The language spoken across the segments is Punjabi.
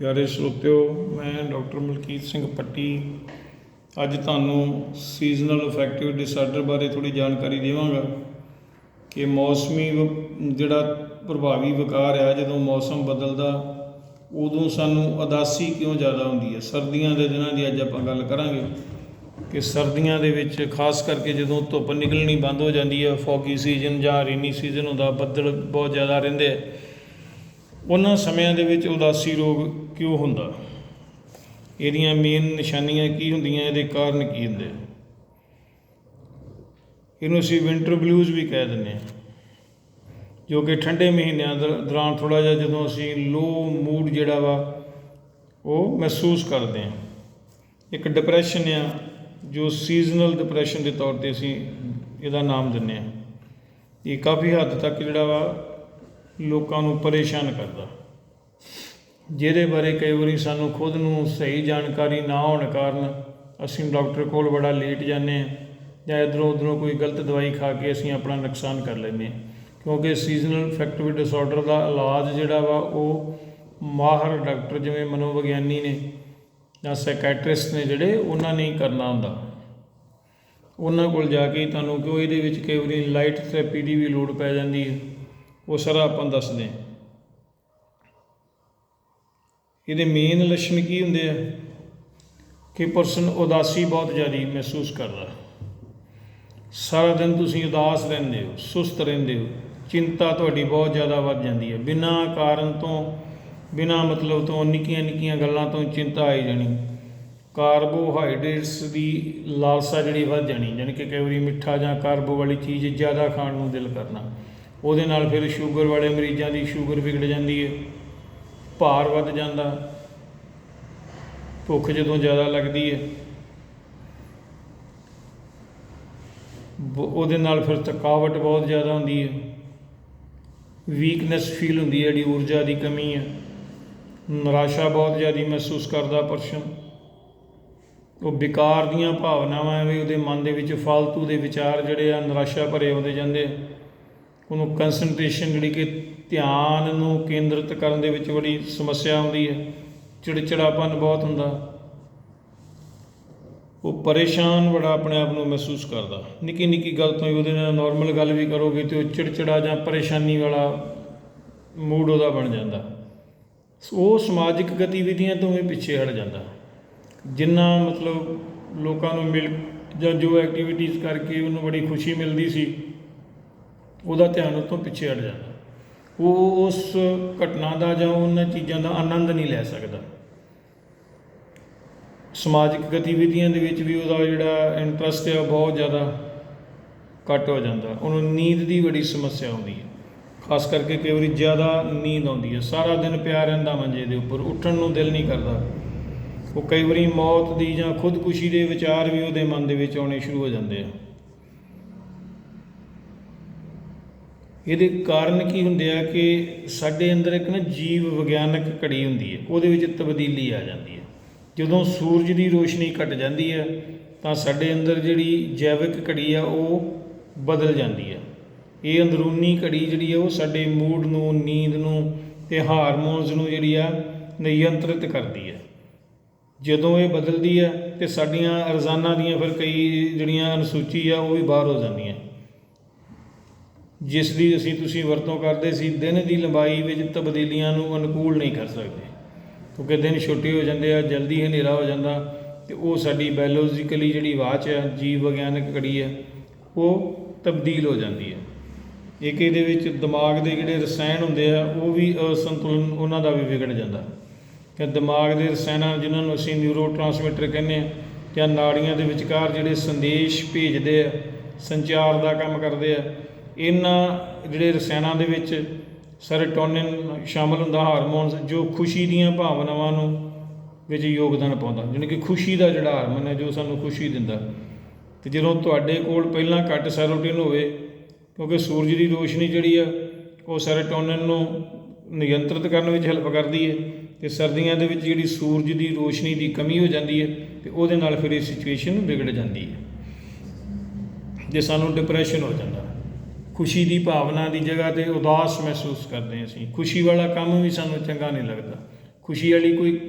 ਪਿਆਰੇ ਸਰੋਤਿਓ, ਮੈਂ ਡਾਕਟਰ ਮਲਕੀਤ ਸਿੰਘ ਪੱਟੀ ਅੱਜ ਤੁਹਾਨੂੰ ਸੀਜ਼ਨਲ ਇਫੈਕਟਿਵ ਡਿਸਆਰਡਰ ਬਾਰੇ ਥੋੜੀ ਜਾਣਕਾਰੀ ਦੇਵਾਂਗਾ ਕਿ ਮੌਸਮੀ ਜਿਹੜਾ ਪ੍ਰਭਾਵੀ ਵਿਕਾਰ ਆ, ਜਦੋਂ ਮੌਸਮ ਬਦਲਦਾ, ਉਦੋਂ ਸਾਨੂੰ ਉਦਾਸੀ ਕਿਉਂ ਜ਼ਿਆਦਾ ਹੁੰਦੀ ਹੈ? ਸਰਦੀਆਂ ਦੇ ਦਿਨਾਂ ਦੀ ਅੱਜ ਆਪਾਂ ਗੱਲ ਕਰਾਂਗੇ ਕਿ ਸਰਦੀਆਂ ਦੇ ਵਿੱਚ ਖਾਸ ਕਰਕੇ ਜਦੋਂ ਧੁੱਪ ਨਿਕਲਣੀ ਬੰਦ ਹੋ ਜਾਂਦੀ ਹੈ, ਫੌਗੀ ਸੀਜ਼ਨ ਜਾਂ ਰੇਨੀ ਸੀਜ਼ਨ ਹੁੰਦਾ, ਬੱਦਲ ਬਹੁਤ ਜ਼ਿਆਦਾ ਰਹਿੰਦੇ ਆ। ਉਹਨਾਂ ਸਮਿਆਂ ਦੇ ਵਿੱਚ ਉਦਾਸੀ ਰੋਗ ਕਿਉਂ ਹੁੰਦਾ? ਇਹਦੀਆਂ ਮੇਨ ਨਿਸ਼ਾਨੀਆਂ ਕੀ ਹੁੰਦੀਆਂ? ਇਹਦੇ ਕਾਰਨ ਕੀ ਹੁੰਦੇ? ਇਹਨੂੰ ਅਸੀਂ ਵਿੰਟਰ ਬਲੂਜ਼ ਵੀ ਕਹਿ ਦਿੰਦੇ ਹਾਂ, ਜੋ ਕਿ ਠੰਡੇ ਮਹੀਨਿਆਂ ਦਰ- ਦੌਰਾਨ ਥੋੜਾ ਜਿਹਾ ਜਦੋਂ ਅਸੀਂ ਲੋ ਮੂਡ ਜਿਹੜਾ ਵਾ, ਉਹ ਮਹਿਸੂਸ ਕਰਦੇ ਹਾਂ। ਇੱਕ ਡਿਪਰੈਸ਼ਨ ਆ, ਜੋ ਸੀਜ਼ਨਲ ਡਿਪਰੈਸ਼ਨ ਦੇ ਤੌਰ ਤੇ ਅਸੀਂ ਇਹਦਾ ਨਾਮ ਦਿੰਦੇ ਹਾਂ। ਇਹ ਕਾਫੀ ਹੱਦ ਤੱਕ ਜਿਹੜਾ ਵਾ ਲੋਕਾਂ ਨੂੰ ਪਰੇਸ਼ਾਨ ਕਰਦਾ। ਜਿਹਦੇ ਬਾਰੇ ਕਈ ਵਾਰੀ ਸਾਨੂੰ ਖੁਦ ਨੂੰ ਸਹੀ ਜਾਣਕਾਰੀ ਨਾ ਹੋਣ ਕਾਰਨ ਅਸੀਂ ਡਾਕਟਰ ਕੋਲ ਬੜਾ ਲੇਟ ਜਾਂਦੇ ਹਾਂ ਜਾਂ ਇਧਰੋਂ ਉਧਰੋਂ ਕੋਈ ਗਲਤ ਦਵਾਈ ਖਾ ਕੇ ਅਸੀਂ ਆਪਣਾ ਨੁਕਸਾਨ ਕਰ ਲੈਂਦੇ ਹਾਂ। ਕਿਉਂਕਿ ਸੀਜ਼ਨਲ ਅਫੈਕਟਿਵ ਡਿਸਆਰਡਰ ਦਾ ਇਲਾਜ ਜਿਹੜਾ ਵਾ ਉਹ ਮਾਹਰ ਡਾਕਟਰ ਜਿਵੇਂ ਮਨੋਵਿਗਿਆਨੀ ਨੇ ਜਾਂ ਸਾਈਕੈਟ੍ਰਿਸਟ ਨੇ ਜਿਹੜੇ ਉਹਨਾਂ ਨੇ ਹੀ ਕਰਨਾ ਹੁੰਦਾ। ਉਹਨਾਂ ਕੋਲ ਜਾ ਕੇ ਤੁਹਾਨੂੰ ਕਿਉਂ ਇਹਦੇ ਵਿੱਚ ਕਈ ਵਾਰੀ ਲਾਈਟ ਥੈਰੇਪੀ ਦੀ ਵੀ ਲੋੜ ਪੈ ਜਾਂਦੀ ਹੈ। ਉਹ ਸਾਰਾ ਆਪਾਂ ਦੱਸਦੇ ਹਾਂ। ਇਹਦੇ ਮੇਨ ਲੱਛਣ ਕੀ ਹੁੰਦੇ ਆ? ਕਿ ਪਰਸਨ ਉਦਾਸੀ ਬਹੁਤ ਜ਼ਿਆਦਾ ਮਹਿਸੂਸ ਕਰਦਾ। ਸਾਰਾ ਦਿਨ ਤੁਸੀਂ ਉਦਾਸ ਰਹਿੰਦੇ ਹੋ, ਸੁਸਤ ਰਹਿੰਦੇ ਹੋ, ਚਿੰਤਾ ਤੁਹਾਡੀ ਬਹੁਤ ਜ਼ਿਆਦਾ ਵੱਧ ਜਾਂਦੀ ਹੈ। ਬਿਨਾਂ ਕਾਰਨ ਤੋਂ, ਬਿਨਾਂ ਮਤਲਬ ਤੋਂ ਨਿੱਕੀਆਂ ਨਿੱਕੀਆਂ ਗੱਲਾਂ ਤੋਂ ਚਿੰਤਾ ਆਈ ਜਾਣੀ। ਕਾਰਬੋਹਾਈਡਰੇਟਸ ਦੀ ਲਾਲਸਾ ਜਿਹੜੀ ਵੱਧ ਜਾਣੀ ਯਾਨੀ ਕਿ ਕਈ ਵਾਰੀ ਮਿੱਠਾ ਜਾਂ ਕਾਰਬੋ ਵਾਲੀ ਚੀਜ਼ ਜ਼ਿਆਦਾ ਖਾਣ ਨੂੰ ਦਿਲ ਕਰਨਾ। ਉਹਦੇ ਨਾਲ ਫਿਰ ਸ਼ੂਗਰ ਵਾਲੇ ਮਰੀਜ਼ਾਂ ਦੀ ਸ਼ੂਗਰ ਵਿਗੜ ਜਾਂਦੀ ਹੈ। ਭਾਰ ਵੱਧ ਜਾਂਦਾ, ਭੁੱਖ ਜਦੋਂ ਜ਼ਿਆਦਾ ਲੱਗਦੀ ਹੈ ਉਹਦੇ ਨਾਲ ਫਿਰ ਥਕਾਵਟ ਬਹੁਤ ਜ਼ਿਆਦਾ ਹੁੰਦੀ ਹੈ ਵੀਕਨੈਸ ਫੀਲ ਹੁੰਦੀ ਹੈ, ਜਿਹੜੀ ਊਰਜਾ ਦੀ ਕਮੀ ਹੈ, ਨਿਰਾਸ਼ਾ ਬਹੁਤ ਜ਼ਿਆਦਾ ਮਹਿਸੂਸ ਕਰਦਾ ਪਰਸਨ ਉਹ ਵਿਕਾਰ ਦੀਆਂ ਭਾਵਨਾਵਾਂ ਵੀ ਉਹਦੇ ਮਨ ਦੇ ਵਿੱਚ ਫालतू ਦੇ ਵਿਚਾਰ ਜਿਹੜੇ ਆ ਨਿਰਾਸ਼ਾ ਭਰੇ ਆਉਂਦੇ ਜਾਂਦੇ ਆ, ਉਹਨੂੰ ਕਨਸੈਂਟਰੇਸ਼ਨ ਜਿਹੜੀ ਕਿ ਧਿਆਨ ਨੂੰ ਕੇਂਦਰਿਤ ਕਰਨ ਦੇ ਵਿੱਚ ਬੜੀ ਸਮੱਸਿਆ ਆਉਂਦੀ ਹੈ। ਚਿੜਚਿੜਾਪਨ ਬਹੁਤ ਹੁੰਦਾ। ਉਹ ਪਰੇਸ਼ਾਨ ਬੜਾ ਆਪਣੇ ਆਪ ਨੂੰ ਮਹਿਸੂਸ ਕਰਦਾ। ਨਿੱਕੀ ਨਿੱਕੀ ਗੱਲ ਤੋਂ ਹੀ ਉਹਦੇ ਨਾਲ ਨਾਰਮਲ ਗੱਲ ਵੀ ਕਰੋਗੇ ਤੇ ਉਹ ਚਿੜਚਿੜਾ ਜਾਂ ਪਰੇਸ਼ਾਨੀ ਵਾਲਾ ਮੂਡ ਉਹਦਾ ਬਣ ਜਾਂਦਾ। ਉਹ ਸਮਾਜਿਕ ਗਤੀਵਿਧੀਆਂ ਤੋਂ ਵੀ ਪਿੱਛੇ ਹਟ ਜਾਂਦਾ। ਜਿੰਨਾ ਮਤਲਬ ਲੋਕਾਂ ਨੂੰ ਮਿਲ ਜਾਂ ਜੋ ਐਕਟੀਵਿਟੀਜ਼ ਕਰਕੇ ਉਹਨੂੰ ਬੜੀ ਖੁਸ਼ੀ ਮਿਲਦੀ ਸੀ, ਉਹਦਾ ਧਿਆਨ ਉਹ ਤੋਂ ਪਿੱਛੇ ਹਟ ਜਾਂਦਾ। ਉਹ ਉਸ ਘਟਨਾ ਦਾ ਜਾਂ ਉਹਨਾਂ ਚੀਜ਼ਾਂ ਦਾ ਆਨੰਦ ਨਹੀਂ ਲੈ ਸਕਦਾ। ਸਮਾਜਿਕ ਗਤੀਵਿਧੀਆਂ ਦੇ ਵਿੱਚ ਵੀ ਉਹਦਾ ਜਿਹੜਾ ਇੰਟਰਸਟ ਹੈ ਉਹ ਬਹੁਤ ਜ਼ਿਆਦਾ ਘੱਟ ਹੋ ਜਾਂਦਾ। ਉਹਨੂੰ ਨੀਂਦ ਦੀ ਬੜੀ ਸਮੱਸਿਆ ਆਉਂਦੀ ਹੈ। ਖਾਸ ਕਰਕੇ ਕਈ ਵਾਰੀ ਜ਼ਿਆਦਾ ਨੀਂਦ ਆਉਂਦੀ ਹੈ। ਸਾਰਾ ਦਿਨ ਪਿਆ ਰਹਿੰਦਾ ਮੰਜੇ ਦੇ ਉੱਪਰ, ਉੱਠਣ ਨੂੰ ਦਿਲ ਨਹੀਂ ਕਰਦਾ। ਉਹ ਕਈ ਵਾਰੀ ਮੌਤ ਦੀ ਜਾਂ ਖੁਦਕੁਸ਼ੀ ਦੇ ਵਿਚਾਰ ਵੀ ਉਹਦੇ ਮਨ ਦੇ ਵਿੱਚ ਆਉਣੇ ਸ਼ੁਰੂ ਹੋ ਜਾਂਦੇ ਆ। ਇਹਦੇ ਕਾਰਨ ਕੀ ਹੁੰਦੇ ਆ ਕਿ ਸਾਡੇ ਅੰਦਰ ਇੱਕ ਨਾ ਜੀਵ ਵਿਗਿਆਨਕ ਘੜੀ ਹੁੰਦੀ ਹੈ, ਉਹਦੇ ਵਿੱਚ ਤਬਦੀਲੀ ਆ ਜਾਂਦੀ ਹੈ। ਜਦੋਂ ਸੂਰਜ ਦੀ ਰੋਸ਼ਨੀ ਘਟ ਜਾਂਦੀ ਹੈ, ਤਾਂ ਸਾਡੇ ਅੰਦਰ ਜਿਹੜੀ ਜੈਵਿਕ ਘੜੀ ਆ, ਉਹ ਬਦਲ ਜਾਂਦੀ ਹੈ। ਇਹ ਅੰਦਰੂਨੀ ਘੜੀ ਜਿਹੜੀ ਆ, ਉਹ ਸਾਡੇ ਮੂਡ ਨੂੰ, ਨੀਂਦ ਨੂੰ ਤੇ ਹਾਰਮੋਨਸ ਨੂੰ ਜਿਹੜੀ ਆ, ਨਿਯੰਤਰਿਤ ਕਰਦੀ ਹੈ। ਜਦੋਂ ਇਹ ਬਦਲਦੀ ਹੈ ਤੇ ਸਾਡੀਆਂ ਰੋਜ਼ਾਨਾ ਦੀਆਂ ਫਿਰ ਕਈ ਜਿਹੜੀਆਂ ਅਨੁਸੂਚੀ ਆ, ਉਹ ਵੀ ਬਾਹਰ ਹੋ ਜਾਂਦੀਆਂ। ਜਿਸ ਦੀ ਅਸੀਂ ਤੁਸੀਂ ਵਰਤੋਂ ਕਰਦੇ ਸੀ, ਦਿਨ ਦੀ ਲੰਬਾਈ ਵਿੱਚ ਤਬਦੀਲੀਆਂ ਨੂੰ ਅਨੁਕੂਲ ਨਹੀਂ ਕਰ ਸਕਦੇ। ਕਿਉਂਕਿ ਦਿਨ ਛੋਟੇ ਹੋ ਜਾਂਦੇ ਆ, ਜਲਦੀ ਹਨੇਰਾ ਹੋ ਜਾਂਦਾ ਤੇ ਉਹ ਸਾਡੀ ਬਾਇਓਲੋਜੀਕਲੀ ਜਿਹੜੀ ਵਾਚ ਹੈ ਜੀਵ ਵਿਗਿਆਨਕ ਘੜੀ ਹੈ ਉਹ ਤਬਦੀਲ ਹੋ ਜਾਂਦੀ ਹੈ ਇੱਕ ਇਹਦੇ ਵਿੱਚ ਦਿਮਾਗ ਦੇ ਜਿਹੜੇ ਰਸਾਇਣ ਹੁੰਦੇ ਆ, ਉਹ ਵੀ ਅਸੰਤੁਲਨ ਉਹਨਾਂ ਦਾ ਵੀ ਵਿਗੜ ਜਾਂਦਾ। ਕਿ ਦਿਮਾਗ ਦੇ ਰਸਾਇਣਾਂ ਜਿਨ੍ਹਾਂ ਨੂੰ ਅਸੀਂ ਨਿਊਰੋਟ੍ਰਾਂਸਮਿਟਰ ਕਹਿੰਦੇ ਆ, ਜਾਂ ਨਾੜੀਆਂ ਦੇ ਵਿਚਕਾਰ ਜਿਹੜੇ ਸੰਦੇਸ਼ ਭੇਜਦੇ ਆ, ਸੰਚਾਰ ਦਾ ਕੰਮ ਕਰਦੇ ਆ ਇਹਨਾਂ ਜਿਹੜੇ ਰਸਾਇਣਾਂ ਦੇ ਵਿੱਚ ਸਰਟੋਨਿਨ ਸ਼ਾਮਲ ਹੁੰਦਾ ਹਾਰਮੋਨਸ ਜੋ ਖੁਸ਼ੀ ਦੀਆਂ ਭਾਵਨਾਵਾਂ ਨੂੰ ਵਿੱਚ ਯੋਗਦਾਨ ਪਾਉਂਦਾ। ਜਾਣੀ ਕਿ ਖੁਸ਼ੀ ਦਾ ਜਿਹੜਾ ਹਾਰਮੋਨ ਹੈ, ਜੋ ਸਾਨੂੰ ਖੁਸ਼ੀ ਦਿੰਦਾ। ਤੇ ਜਦੋਂ ਤੁਹਾਡੇ ਕੋਲ ਪਹਿਲਾਂ ਘੱਟ ਸੈਰੋਟੋਨਿਨ ਹੋਵੇ, ਕਿਉਂਕਿ ਸੂਰਜ ਦੀ ਰੋਸ਼ਨੀ ਜਿਹੜੀ ਆ, ਉਹ ਸੈਰੋਟੋਨਿਨ ਨੂੰ ਨਿਯੰਤਰਿਤ ਕਰਨ ਵਿੱਚ ਹੈਲਪ ਕਰਦੀ ਹੈ ਤੇ ਸਰਦੀਆਂ ਦੇ ਵਿੱਚ ਜਿਹੜੀ ਸੂਰਜ ਦੀ ਰੋਸ਼ਨੀ ਦੀ ਕਮੀ ਹੋ ਜਾਂਦੀ ਹੈ ਤੇ ਉਹਦੇ ਨਾਲ ਫਿਰ ਇਹ ਸਿਚੁਏਸ਼ਨ ਵਿਗੜ ਜਾਂਦੀ ਹੈ। ਜੇ ਸਾਨੂੰ ਡਿਪਰੈਸ਼ਨ ਹੋ ਜਾਂਦਾ ਖੁਸ਼ੀ ਦੀ ਭਾਵਨਾ ਦੀ ਜਗ੍ਹਾ ਤੇ ਉਦਾਸ ਮਹਿਸੂਸ ਕਰਦੇ ਹਾਂ ਅਸੀਂ। ਖੁਸ਼ੀ ਵਾਲਾ ਕੰਮ ਵੀ ਸਾਨੂੰ ਚੰਗਾ ਨਹੀਂ ਲੱਗਦਾ। ਖੁਸ਼ੀ ਵਾਲੀ ਕੋਈ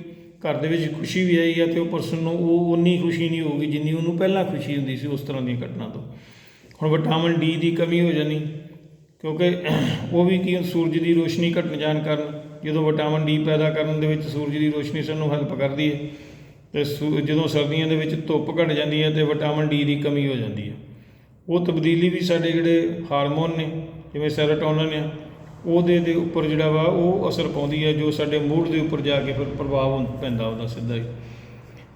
ਘਰ ਦੇ ਵਿੱਚ ਖੁਸ਼ੀ ਵੀ ਆਈ ਹੈ ਤੇ ਉਹ ਪਰਸਨ ਨੂੰ ਉਹ ਉਨੀ ਖੁਸ਼ੀ ਨਹੀਂ ਹੋਊਗੀ ਜਿੰਨੀ ਉਹਨੂੰ ਪਹਿਲਾਂ ਖੁਸ਼ੀ ਹੁੰਦੀ ਸੀ ਉਸ ਤਰ੍ਹਾਂ ਦੀਆਂ ਘਟਨਾ ਤੋਂ। ਹੁਣ ਵਿਟਾਮਿਨ ਡੀ ਦੀ ਕਮੀ ਹੋ ਜਾਣੀ, ਕਿਉਂਕਿ ਉਹ ਵੀ ਕੀ ਸੂਰਜ ਦੀ ਰੋਸ਼ਨੀ ਘਟਣ ਜਾਣ ਕਾਰਨ ਜਦੋਂ ਵਿਟਾਮਿਨ ਡੀ ਪੈਦਾ ਕਰਨ ਦੇ ਵਿੱਚ ਸੂਰਜ ਦੀ ਰੋਸ਼ਨੀ ਸਾਨੂੰ ਹੈਲਪ ਕਰਦੀ ਹੈ ਤੇ ਸੂ- ਜਦੋਂ ਸਰਦੀਆਂ ਦੇ ਵਿੱਚ ਧੁੱਪ ਘਟ ਜਾਂਦੀ ਹੈ ਤੇ ਵਿਟਾਮਿਨ ਡੀ ਦੀ ਕਮੀ ਹੋ ਜਾਂਦੀ ਹੈ। ਉਹ ਤਬਦੀਲੀ ਵੀ ਸਾਡੇ ਜਿਹੜੇ ਹਾਰਮੋਨ ਨੇ, ਜਿਵੇਂ ਸੈਰੋਟੋਨਿਨ ਆ, ਉਹਦੇ ਦੇ ਉੱਪਰ ਜਿਹੜਾ ਵਾ ਉਹ ਅਸਰ ਪਾਉਂਦੀ ਹੈ ਜੋ ਸਾਡੇ ਮੂਡ ਦੇ ਉੱਪਰ ਜਾ ਕੇ ਫਿਰ ਪ੍ਰਭਾਵ ਹੁੰ- ਪੈਂਦਾ ਉਹਦਾ ਸਿੱਧਾ ਹੀ।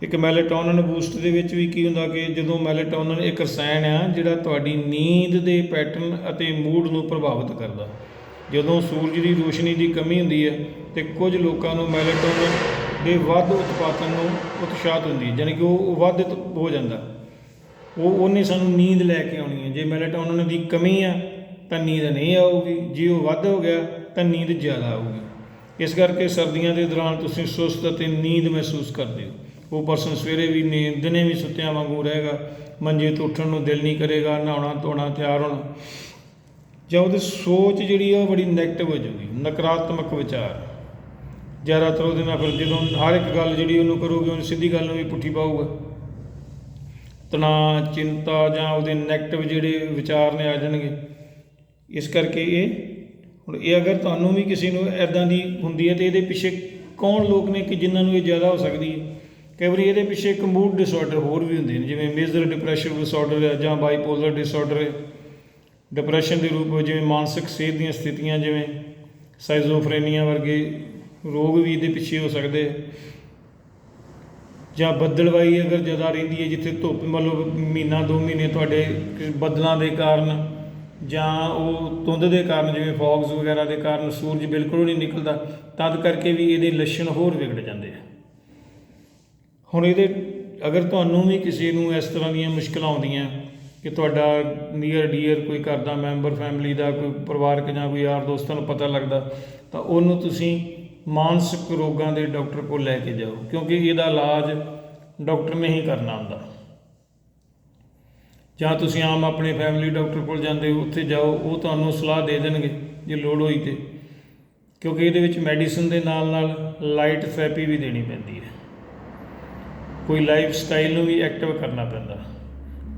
ਇੱਕ ਮੈਲੇਟੋਨਿਨ ਬੂਸਟ ਦੇ ਵਿੱਚ ਵੀ ਕੀ ਹੁੰਦਾ ਕਿ ਜਦੋਂ ਮੈਲੇਟੋਨਿਨ ਇੱਕ ਰਸਾਇਣ ਆ, ਜਿਹੜਾ ਤੁਹਾਡੀ ਨੀਂਦ ਦੇ ਪੈਟਰਨ ਅਤੇ ਮੂਡ ਨੂੰ ਪ੍ਰਭਾਵਿਤ ਕਰਦਾ। ਜਦੋਂ ਸੂਰਜ ਦੀ ਰੋਸ਼ਨੀ ਦੀ ਕਮੀ ਹੁੰਦੀ ਹੈ ਤੇ ਕੁਝ ਲੋਕਾਂ ਨੂੰ ਮੈਲੇਟੋਨਿਨ ਦੇ ਵੱਧ ਉਤਪਾਦਨ ਨੂੰ ਉਤਸ਼ਾਹਤ ਹੁੰਦੀ ਹੈ ਯਾਨੀ ਕਿ ਉਹ ਵੱਧ ਹੋ ਜਾਂਦਾ। ਉਹ ਉਹਨੇ ਸਾਨੂੰ ਨੀਂਦ ਲੈ ਕੇ ਆਉਣੀ ਹੈ। ਜੇ ਮੈਲੇਟੋਨਿਨ ਦੀ ਕਮੀ ਆ, ਤਾਂ ਨੀਂਦ ਨਹੀਂ ਆਊਗੀ। ਜੇ ਉਹ ਵੱਧ ਹੋ ਗਿਆ, ਤਾਂ ਨੀਂਦ ਜ਼ਿਆਦਾ ਆਊਗੀ। ਇਸ ਕਰਕੇ ਸਰਦੀਆਂ ਦੇ ਦੌਰਾਨ ਤੁਸੀਂ ਸੁਸਤ ਅਤੇ ਨੀਂਦ ਮਹਿਸੂਸ ਕਰਦੇ ਹੋ। ਉਹ ਪਰਸਨ ਸਵੇਰੇ ਵੀ ਨੀਂਦ ਦਿਨੇ ਵੀ ਸੁੱਤਿਆਂ ਵਾਂਗੂ ਰਹੇਗਾ। ਮੰਜੇ ਤੋਂ ਉੱਠਣ ਨੂੰ ਦਿਲ ਨਹੀਂ ਕਰੇਗਾ, ਨਹਾਉਣਾ, ਧੋਣਾ, ਤਿਆਰ ਹੋਣਾ। ਜਾਂ ਉਹਦੀ ਸੋਚ ਜਿਹੜੀ ਆ, ਉਹ ਬੜੀ ਨੈਗੇਟਿਵ ਹੋ ਜਾਊਗੀ। ਨਕਾਰਾਤਮਕ ਵਿਚਾਰ। ਜ਼ਿਆਦਾਤਰ ਉਹਦੇ ਨਾਲ ਫਿਰ ਜਦੋਂ ਹਰ ਇੱਕ ਗੱਲ ਜਿਹੜੀ ਉਹਨੂੰ ਕਰੋਗੇ, ਉਹਨੂੰ ਸਿੱਧੀ ਗੱਲ ਨੂੰ ਵੀ ਪੁੱਠੀ ਪਾਊਗਾ। ਤਣਾਅ, ਚਿੰਤਾ ਜਾਂ ਉਹਦੇ ਨੈਗੇਟਿਵ ਜਿਹੜੇ ਵਿਚਾਰ ਨੇ ਆ ਜਾਣਗੇ। ਇਸ ਕਰਕੇ ਇਹ, ਹੁਣ ਇਹ ਅਗਰ ਤੁਹਾਨੂੰ ਵੀ ਕਿਸੇ ਨੂੰ ਐਦਾਂ ਦੀ ਹੁੰਦੀ ਹੈ ਤੇ ਇਹਦੇ ਪਿੱਛੇ ਕੌਣ ਲੋਕ ਨੇ ਕਿ ਜਿਨ੍ਹਾਂ ਨੂੰ ਇਹ ਜ਼ਿਆਦਾ ਹੋ ਸਕਦੀ ਹੈ? ਕਈ ਵਾਰੀ ਇਹਦੇ ਪਿੱਛੇ ਇੱਕ ਮੂਡ ਡਿਸਆਰਡਰ ਹੋਰ ਵੀ ਹੁੰਦੇ ਨੇ, ਜਿਵੇਂ ਮੇਜਰ ਡਿਪਰੈਸ਼ਨ ਡਿਸਆਰਡਰ ਹੈ ਜਾਂ ਬਾਈਪੋਲਰ ਡਿਸਆਰਡਰ ਹੈ। ਡਿਪਰੈਸ਼ਨ ਦੇ ਰੂਪ ਵਿੱਚ ਜਿਵੇਂ ਮਾਨਸਿਕ ਸਿਹਤ ਦੀਆਂ ਸਥਿਤੀਆਂ ਜਿਵੇਂ ਸਾਈਜ਼ੋਫਰੇਨੀਆ ਵਰਗੇ ਰੋਗ ਵੀ ਇਹਦੇ ਪਿੱਛੇ ਹੋ ਸਕਦੇ ਜਾਂ ਬੱਦਲਵਾਈ ਅਗਰ ਜ਼ਿਆਦਾ ਰਹਿੰਦੀ ਹੈ, ਜਿੱਥੇ ਧੁੱਪ ਮਤਲਬ ਮਹੀਨਾ, ਦੋ ਮਹੀਨੇ ਤੁਹਾਡੇ ਬੱਦਲਾਂ ਦੇ ਕਾਰਨ ਜਾਂ ਉਹ ਧੁੰਦ ਦੇ ਕਾਰਨ, ਜਿਵੇਂ ਫੌਗਸ ਵਗੈਰਾ ਦੇ ਕਾਰਨ ਸੂਰਜ ਬਿਲਕੁਲ ਨਹੀਂ ਨਿਕਲਦਾ, ਤਦ ਕਰਕੇ ਵੀ ਇਹਦੇ ਲੱਛਣ ਹੋਰ ਵਿਗੜ ਜਾਂਦੇ ਆ। ਹੁਣ ਇਹਦੇ, ਅਗਰ ਤੁਹਾਨੂੰ ਵੀ ਕਿਸੇ ਨੂੰ ਇਸ ਤਰ੍ਹਾਂ ਦੀਆਂ ਮੁਸ਼ਕਲਾਂ ਆਉਂਦੀਆਂ ਕਿ ਤੁਹਾਡਾ ਨੀਅਰ ਡੀਅਰ ਕੋਈ ਘਰ ਦਾ ਮੈਂਬਰ ਫੈਮਿਲੀ ਦਾ, ਕੋਈ ਪਰਿਵਾਰਕ ਜਾਂ ਕੋਈ ਯਾਰ ਦੋਸਤਾਂ ਨੂੰ ਪਤਾ ਲੱਗਦਾ, ਤਾਂ ਉਹਨੂੰ ਤੁਸੀਂ ਮਾਨਸਿਕ ਰੋਗਾਂ ਦੇ ਡਾਕਟਰ ਕੋਲ ਲੈ ਕੇ ਜਾਓ, ਕਿਉਂਕਿ ਇਹਦਾ ਇਲਾਜ ਡਾਕਟਰ ਨੇ ਹੀ ਕਰਨਾ ਹੁੰਦਾ। ਜਾਂ ਤੁਸੀਂ ਆਮ ਆਪਣੇ ਫੈਮਿਲੀ ਡਾਕਟਰ ਕੋਲ ਜਾਂਦੇ ਹੋ, ਉੱਥੇ ਜਾਓ, ਉਹ ਤੁਹਾਨੂੰ ਸਲਾਹ ਦੇ ਦੇਣਗੇ ਜੇ ਲੋੜ ਹੋਈ ਤੇ। ਕਿਉਂਕਿ ਇਹਦੇ ਵਿੱਚ ਮੈਡੀਸਿਨ ਦੇ ਨਾਲ ਨਾਲ ਲਾਈਟ ਥੈਰੇਪੀ ਵੀ ਦੇਣੀ ਪੈਂਦੀ ਹੈ। ਕੋਈ ਲਾਈਫ ਸਟਾਈਲ ਨੂੰ ਵੀ ਐਕਟਿਵ ਕਰਨਾ ਪੈਂਦਾ।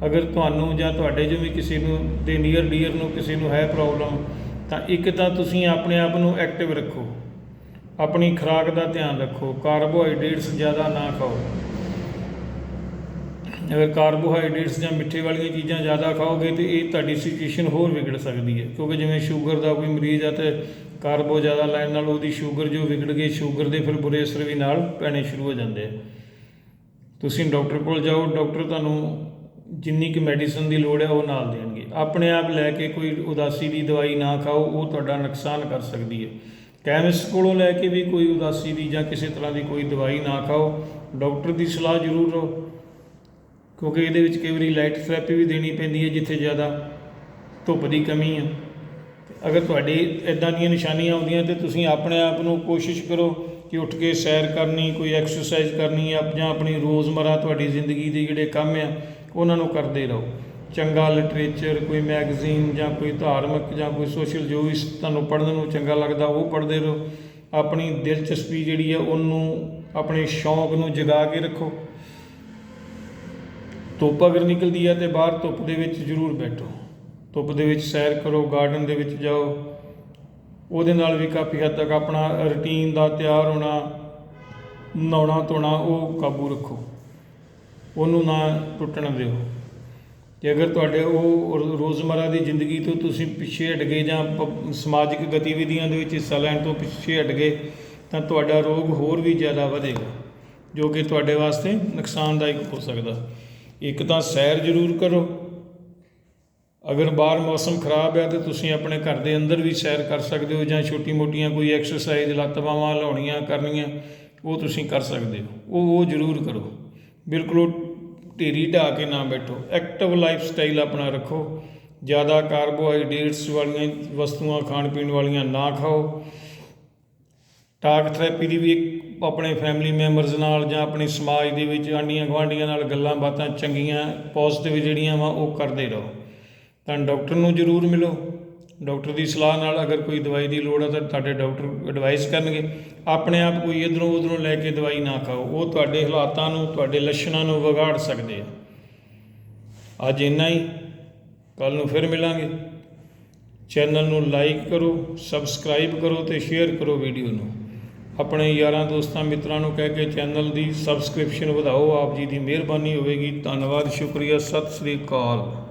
ਅਗਰ ਤੁਹਾਨੂੰ ਜਾਂ ਤੁਹਾਡੇ ਜੋ ਵੀ ਕਿਸੇ ਨੂੰ, ਦੇ ਨੀਅਰ ਡੀਅਰ ਨੂੰ ਕਿਸੇ ਨੂੰ ਹੈ ਪ੍ਰੋਬਲਮ, ਤਾਂ ਇੱਕ ਤਾਂ ਤੁਸੀਂ ਆਪਣੇ ਆਪ ਨੂੰ ਐਕਟਿਵ ਰੱਖੋ। ਆਪਣੀ ਖੁਰਾਕ ਦਾ ਧਿਆਨ ਰੱਖੋ। ਕਾਰਬੋਹਾਈਡਰੇਟਸ ਜ਼ਿਆਦਾ ਨਾ ਖਾਓ। ਅਗਰ ਕਾਰਬੋਹਾਈਡਰੇਟਸ ਜਾਂ ਮਿੱਠੇ ਵਾਲੀਆਂ ਚੀਜ਼ਾਂ ਜ਼ਿਆਦਾ ਖਾਓਗੇ ਤੇ ਇਹ ਤੁਹਾਡੀ ਸਿਚੁਏਸ਼ਨ ਹੋਰ ਵਿਗੜ ਸਕਦੀ ਹੈ। ਕਿਉਂਕਿ ਜਿਵੇਂ ਸ਼ੂਗਰ ਦਾ ਕੋਈ ਮਰੀਜ਼ ਆ ਤੇ ਕਾਰਬੋ ਜ਼ਿਆਦਾ ਲੈਣ ਨਾਲ ਉਹਦੀ ਸ਼ੂਗਰ ਜੋ ਵਿਗੜ ਗਈ, ਸ਼ੂਗਰ ਦੇ ਫਿਰ ਬੁਰੇ ਅਸਰ ਵੀ ਨਾਲ ਪੈਣੇ ਸ਼ੁਰੂ ਹੋ ਜਾਂਦੇ ਆ। ਤੁਸੀਂ ਡਾਕਟਰ ਕੋਲ ਜਾਓ, ਡਾਕਟਰ ਤੁਹਾਨੂੰ ਜਿੰਨੀ ਕਿ ਮੈਡੀਸਨ ਦੀ ਲੋੜ ਹੈ ਉਹ ਨਾਲ ਦੇਣਗੇ। ਆਪਣੇ ਆਪ ਲੈ ਕੇ ਕੋਈ ਉਦਾਸੀ ਦੀ ਦਵਾਈ ਨਾ ਖਾਓ, ਉਹ ਤੁਹਾਡਾ ਨੁਕਸਾਨ ਕਰ ਸਕਦੀ ਹੈ। ਕੈਮਿਸਟ ਕੋਲੋਂ ਲੈ ਕੇ ਵੀ ਕੋਈ ਉਦਾਸੀ ਦੀ ਜਾਂ ਕਿਸੇ ਤਰ੍ਹਾਂ ਦੀ ਕੋਈ ਦਵਾਈ ਨਾ ਖਾਓ, ਡਾਕਟਰ ਦੀ ਸਲਾਹ ਜ਼ਰੂਰ ਲਓ ਕਿਉਂਕਿ ਇਹਦੇ ਵਿੱਚ ਕਈ ਵਾਰੀ ਲਾਈਟ ਥੈਰੇਪੀ ਵੀ ਦੇਣੀ ਪੈਂਦੀ ਹੈ ਜਿੱਥੇ ਜ਼ਿਆਦਾ ਧੁੱਪ ਦੀ ਕਮੀ ਹੈ ਅਗਰ ਤੁਹਾਡੀ ਇਦਾਂ ਦੀਆਂ ਨਿਸ਼ਾਨੀਆਂ ਆਉਂਦੀਆਂ ਤੇ ਤੁਸੀਂ ਆਪਣੇ ਆਪ ਨੂੰ ਕੋਸ਼ਿਸ਼ ਕਰੋ ਕਿ ਉੱਠ ਕੇ ਸੈਰ ਕਰਨੀ, ਕੋਈ ਐਕਸਰਸਾਈਜ਼ ਕਰਨੀ ਹੈ ਜਾਂ ਆਪਣੀ ਰੋਜ਼ਮਰਾ ਤੁਹਾਡੀ ਜ਼ਿੰਦਗੀ ਦੇ ਜਿਹੜੇ ਕੰਮ ਆ, ਉਹਨਾਂ ਨੂੰ ਕਰਦੇ ਰਹੋ। ਚੰਗਾ ਲਿਟਰੇਚਰ ਕੋਈ ਮੈਗਜ਼ੀਨ ਜਾਂ ਕੋਈ ਧਾਰਮਿਕ ਜਾਂ ਕੋਈ ਸੋਸ਼ਲ ਜੋ ਵੀ ਤੁਹਾਨੂੰ ਪੜ੍ਹਨ ਨੂੰ ਚੰਗਾ ਲੱਗਦਾ, ਉਹ ਪੜ੍ਹਦੇ ਰਹੋ। ਆਪਣੀ ਦਿਲਚਸਪੀ ਜਿਹੜੀ ਹੈ, ਉਹਨੂੰ ਆਪਣੇ ਸ਼ੌਂਕ ਨੂੰ ਜਗਾ ਕੇ ਰੱਖੋ। ਧੁੱਪ ਅਗਰ ਨਿਕਲਦੀ ਹੈ ਤੇ ਬਾਹਰ ਧੁੱਪ ਦੇ ਵਿੱਚ ਜ਼ਰੂਰ ਬੈਠੋ। ਧੁੱਪ ਦੇ ਵਿੱਚ ਸੈਰ ਕਰੋ ਗਾਰਡਨ ਦੇ ਵਿੱਚ ਜਾਓ। ਉਹਦੇ ਨਾਲ ਵੀ ਕਾਫੀ ਹੱਦ ਤੱਕ ਆਪਣਾ ਰੁਟੀਨ ਦਾ ਤਿਆਰ ਹੋਣਾ, ਨਹਾਉਣਾ ਧੋਣਾ, ਉਹ ਕਾਬੂ ਰੱਖੋ। ਉਹਨੂੰ ਨਾ ਟੁੱਟਣ ਦਿਓ। ਜੇ ਅਗਰ ਤੁਹਾਡੇ ਉਹ ਰੋ- ਰੋਜ਼ਮਰਾ ਦੀ ਜ਼ਿੰਦਗੀ ਤੋਂ ਤੁਸੀਂ ਪਿੱਛੇ ਹਟ ਗਏ ਜਾਂ ਪ- ਸਮਾਜਿਕ ਗਤੀਵਿਧੀਆਂ ਦੇ ਵਿੱਚ ਹਿੱਸਾ ਲੈਣ ਤੋਂ ਪਿੱਛੇ ਹਟ ਗਏ ਤਾਂ ਤੁਹਾਡਾ ਰੋਗ ਹੋਰ ਵੀ ਜ਼ਿਆਦਾ ਵਧੇਗਾ, ਜੋ ਕਿ ਤੁਹਾਡੇ ਵਾਸਤੇ ਨੁਕਸਾਨਦਾਇਕ ਹੋ ਸਕਦਾ। ਇੱਕ ਤਾਂ ਸੈਰ ਜ਼ਰੂਰ ਕਰੋ। ਅਗਰ ਬਾਹਰ ਮੌਸਮ ਖਰਾਬ ਹੈ, ਤਾਂ ਤੁਸੀਂ ਆਪਣੇ ਘਰ ਦੇ ਅੰਦਰ ਵੀ ਸੈਰ ਕਰ ਸਕਦੇ ਹੋ ਜਾਂ ਛੋਟੀ-ਮੋਟੀਆਂ ਕੋਈ ਐਕਸਰਸਾਈਜ਼, ਲੱਤ ਬਾਹਾਂ ਲਾਉਣੀਆਂ ਕਰਨੀਆਂ, ਉਹ ਤੁਸੀਂ ਕਰ ਸਕਦੇ ਹੋ। ਉਹ ਉਹ ਜ਼ਰੂਰ ਕਰੋ। ਬਿਲਕੁਲ ਢੇਰੀ ਢਾ ਕੇ ਨਾ ਬੈਠੋ। ਐਕਟਿਵ ਲਾਈਫ ਸਟਾਈਲ ਆਪਣਾ ਰੱਖੋ। ਜ਼ਿਆਦਾ ਕਾਰਬੋਹਾਈਡਰੇਟਸ ਵਾਲੀਆਂ ਵਸਤੂਆਂ ਖਾਣ ਪੀਣ ਵਾਲੀਆਂ ਨਾ ਖਾਓ। ਟਾਕ ਥੈਰੇਪੀ ਦੀ ਵੀ ਆਪਣੇ ਫੈਮਿਲੀ ਮੈਂਬਰਸ ਨਾਲ ਜਾਂ ਆਪਣੇ ਸਮਾਜ ਦੇ ਵਿੱਚ ਆਂਡੀਆਂ ਗਵਾਂਡੀਆਂ ਨਾਲ ਗੱਲਾਂ ਬਾਤਾਂ ਚੰਗੀਆਂ ਪੋਜ਼ਿਟਿਵ ਜਿਹੜੀਆਂ ਵਾ ਉਹ ਕਰਦੇ ਰਹੋ। ਤਾਂ ਡਾਕਟਰ ਨੂੰ ਜ਼ਰੂਰ ਮਿਲੋ। ਡਾਕਟਰ ਦੀ ਸਲਾਹ ਨਾਲ ਅਗਰ ਕੋਈ ਦਵਾਈ ਦੀ ਲੋੜ ਹੈ ਤਾਂ ਤੁਹਾਡੇ ਡਾਕਟਰ ਐਡਵਾਈਸ ਕਰਨਗੇ। ਆਪਣੇ ਆਪ ਕੋਈ ਇਧਰੋਂ ਉਧਰੋਂ ਲੈ ਕੇ ਦਵਾਈ ਨਾ ਖਾਓ। ਉਹ ਤੁਹਾਡੇ ਹਾਲਾਤਾਂ ਨੂੰ, ਤੁਹਾਡੇ ਲੱਛਣਾਂ ਨੂੰ ਵਿਗਾੜ ਸਕਦੇ ਆ। ਅੱਜ ਇੰਨਾ ਹੀ। ਕੱਲ ਨੂੰ ਫਿਰ ਮਿਲਾਂਗੇ। ਚੈਨਲ ਨੂੰ ਲਾਈਕ ਕਰੋ, ਸਬਸਕ੍ਰਾਈਬ ਕਰੋ ਤੇ ਸ਼ੇਅਰ ਕਰੋ ਵੀਡੀਓ ਨੂੰ। ਆਪਣੇ ਯਾਰਾਂ ਦੋਸਤਾਂ ਮਿੱਤਰਾਂ ਨੂੰ ਕਹਿ ਕੇ ਚੈਨਲ ਦੀ ਸਬਸਕ੍ਰਿਪਸ਼ਨ ਵਧਾਓ। ਆਪ ਜੀ ਦੀ ਮਿਹਰਬਾਨੀ ਹੋਵੇਗੀ। ਧੰਨਵਾਦ, ਸ਼ੁਕਰੀਆ। ਸਤਿ ਸ੍ਰੀ ਅਕਾਲ।